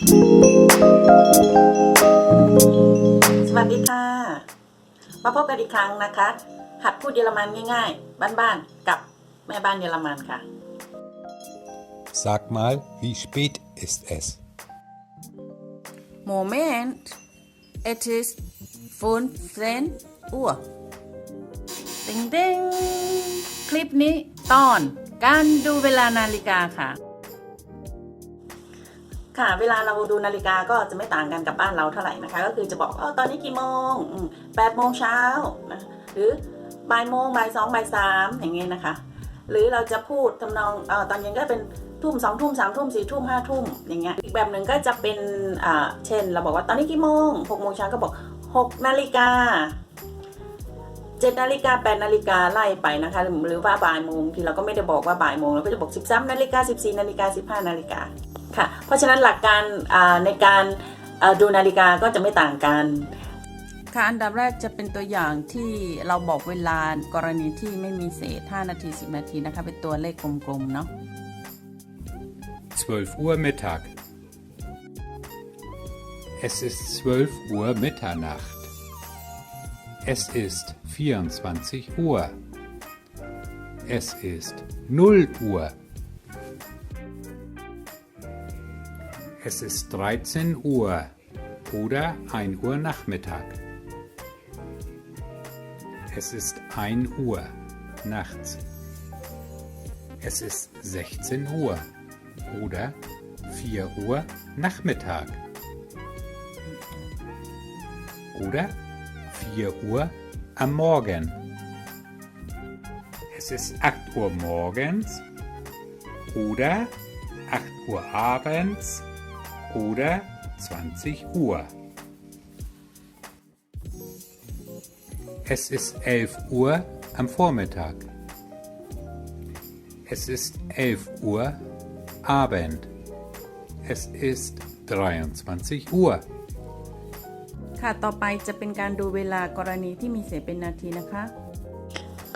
สวัสดีค่ะ มาพบกันอีกครั้งนะคะ หัดพูดเยอรมันง่ายๆ บ้านๆ กับแม่บ้านเยอรมันค่ะ Sag mal, wie spät ist es? Moment it is 15 Uhr ติงติงคลิปนี้ตอนการดูเวลานาฬิกาค่ะ ค่ะ เวลาเราดูนาฬิกาก็จะไม่ต่างกันกับบ้านเราเท่าไหร่นะคะ ก็คือจะบอกว่าตอนนี้กี่โมงแปดโมงเช้านะหรือบ่ายโมงบ่ายสองบ่ายสามอย่างเงี้ยนะคะ หรือเราจะพูดทำนองอตอนเย็นก็เป็นทุ่มสองทุ่มสามทุ่มสี่ทุ่มห้าทุ่มอย่างเงี้ยอีกแบบหนึ่งก็จะเป็นเช่น เราบอกว่าตอนนี้กี่โมงหกโมงเช้าก็บอกหกนาฬิกาเจ็ดนาฬิกาแปดนาฬิกาไล่ไปนะคะหรือว่าบ่ายโมงที่เราก็ไม่ได้บอกว่าบ่ายโมงเราก็จะบอกสิบสามนาฬิกาสิบสี่นาฬิกาสิบห้านาฬิกา ค่ะ เพราะฉะนั้นหลักการอ่าในการอ่าดูนาฬิกาก็จะไม่ต่างกันค่ะอันดับแรกจะเป็นตัวอย่างที่เราบอกเวลากรณีที่ไม่มีเศษ 5 นาที 10 นาทีนะคะเป็นตัวเลขกลมๆเนาะ12 Uhr Mittag. Es ist 12 Uhr Mitternacht. Es ist 24 Uhr. Es ist 0 Uhr. Es ist 13 Uhr oder 1 Uhr Nachmittag. Es ist 1 Uhr nachts. Es ist 16 Uhr oder 4 Uhr Nachmittag. Oder 4 Uhr am Morgen. Es ist 8 Uhr morgens oder 8 Uhr abends oder 20 Uhr. Es ist 11 Uhr am Vormittag. Es ist 11 Uhr Abend. Es ist 23 Uhr. ค่ะ ต่อไปจะเป็นการดูเวลากรณีที่มีเศษเป็นนาทีนะคะ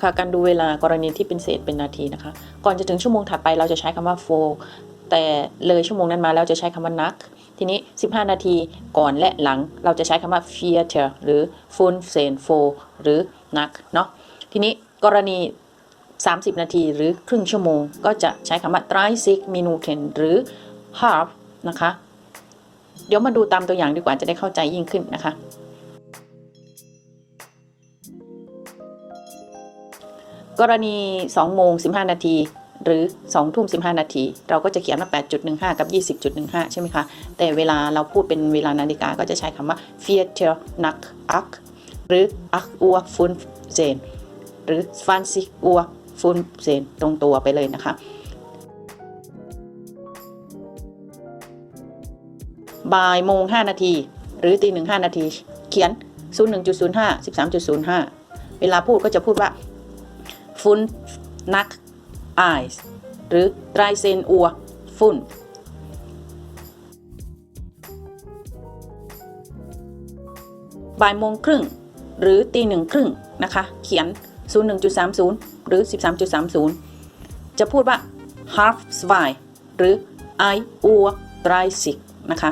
ค่ะ การดูเวลากรณีที่เป็นเศษเป็นนาทีนะคะ ก่อนจะถึงชั่วโมงถัดไปเราจะใช้คำว่า for แต่เลยชั่วโมงนั้นมาแล้วจะใช้คำว่านัก ทีนี้ 15 นาทีก่อนและหลังเราจะใช้คำว่า vierter หรือ fun s e n for หรือนักเนาะทีนี้กรณี 30 นาทีหรือครึ่งชั่วโมง ก็จะใช้คำว่า30 minuten หรือ half นะคะ เดี๋ยวมาดูตามตัวอย่างดีกว่าจะได้เข้าใจยิ่งขึ้นนะคะ กรณี 2 โมง 15 นาที หรือ2ทุ่ม15 นาที เราก็จะเขียนว่า 8.15 กับ 20.15 ใช่ไหมคะ แต่เวลาเราพูดเป็นเวลานาฬิกาก็จะใช้คำว่า Viertel nach 8หรือ8 Uhr 15หรือ20 Uhr 15ตรงตัวไปเลยนะคะ บ่ายโมง 5 นาที หรือตีหนึ่งห้านาที เขียน 01.05 13.05 เวลาพูดก็จะพูดว่าฟุนนัก ไอส์หรือไตรเซนอัวฟุ่น บ่ายโมงครึ่ง หรือตีหนึ่งครึ่งนะคะ เขียน 01.30 หรือ 13.30 จะพูดว่า half zwei หรือ I Uhr 30นะคะ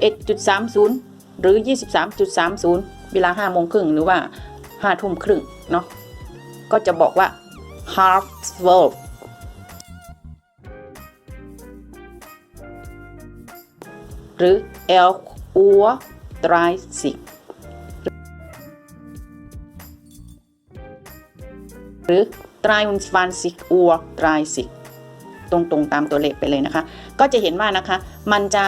11.30 หรือ 23.30 เวลา5โมงครึ่งหรือว่า5ทุ่มครึ่งเนาะก็จะบอกว่า half twelve หรือ elf Uhr 30หรือ23 Uhr 30ตรงๆตามตัวเลขไปเลยนะคะ ก็จะเห็นว่านะคะ มันจะ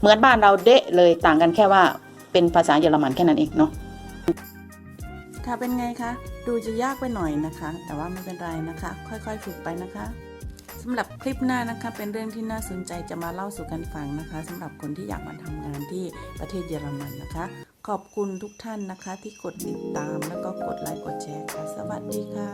เหมือนบ้านเราเดะเลยต่างกันแค่ว่า เป็นภาษาเยอรมันแค่นั้นเองเนาะค่ะเป็นไงคะ ดูจะยากไปหน่อยนะคะ แต่ว่าไม่เป็นไรนะคะ ค่อยๆฝึกไปนะคะสำหรับคลิปหน้านะคะเป็นเรื่องที่น่าสนใจจะมาเล่าสู่กันฟังนะคะสำหรับคนที่อยากมาทำงานที่ประเทศเยอรมันนะคะ ขอบคุณทุกท่านนะคะ ที่กดติดตามแล้วก็กดไลค์กดแชร์ค่ะ สวัสดีค่ะ